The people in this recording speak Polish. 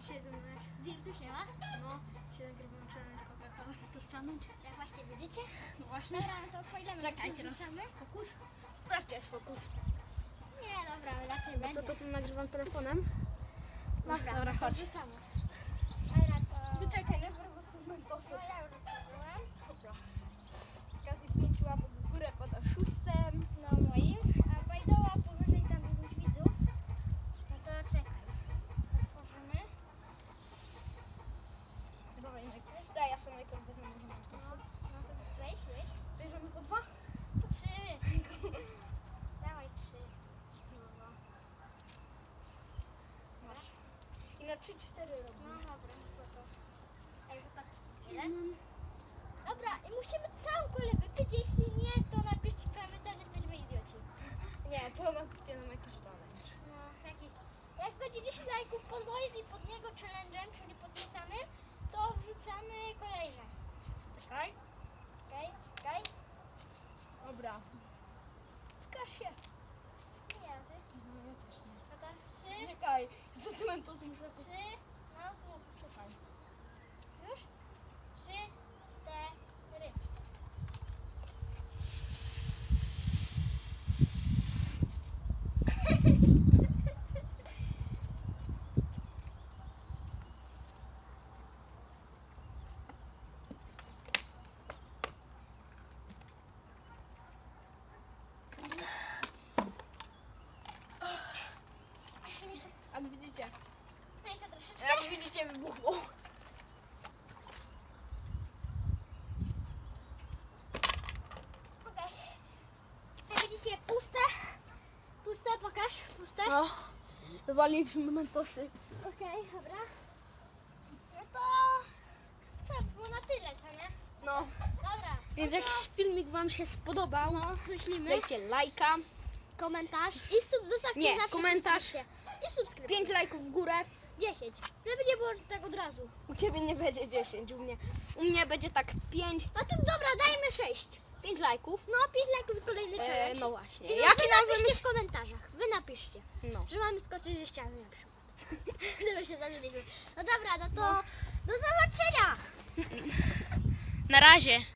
Dzisiaj ze mną jest No, dzisiaj nagrywam challenge Coca-Cola Natur Challenge. Jak właśnie widzicie? No właśnie. Dobra, no to odpalamy. Czekaj teraz. Fokus. Sprawdź, jest fokus. Nie, dobra, raczej będzie. Co to nagrywam telefonem? Dobra, dobra chodź. Wrzucamy. Dobra, to... Wyczekaj, ja biorę po prostu. No, ja Trzy, cztery no robimy. dobra, spoko. Ej, wypatrzcie. Jeden. Dobra, i musimy całą kolę wypić, jeśli nie, to napiszcie komentarz, jesteśmy idioci. Nie, to napiszcie nam jakiś challenge. No, jakiś. Jak będzie 10 lajków pod moim i pod niego challenge'em, czyli pod tym samym, to wrzucamy kolejne. Czekaj. Okej, czekaj. Dobra. Wskaż się. 그만 쪄서 그렇지? Jak widzicie wybuchło. Okej. Jak widzicie, puste. Puste, pokaż, puste. No, wywaliliśmy mentosy. Okej, dobra. No to co, było na tyle, co nie? No, Dobra. więc no jak to, filmik wam się spodobał, no, myślimy. dajcie lajka, komentarz i sub, zostawcie Nie, zawsze komentarz. subskrypcję. I subskrypcję. 5 lajków w górę. 10. Żeby nie było że tak od razu. U ciebie nie będzie 10, u mnie, u mnie będzie tak 5, No to dobra, dajmy 6. 5 lajków. No, 5 lajków i kolejny E, challenge. no właśnie. I no, Jaki wy nam napiszcie wymyśl... w komentarzach. Wy napiszcie, No. że mamy skoczyć ze ściany na przykład. Gdyby się zamieniliśmy. No dobra, no to do zobaczenia. Na razie.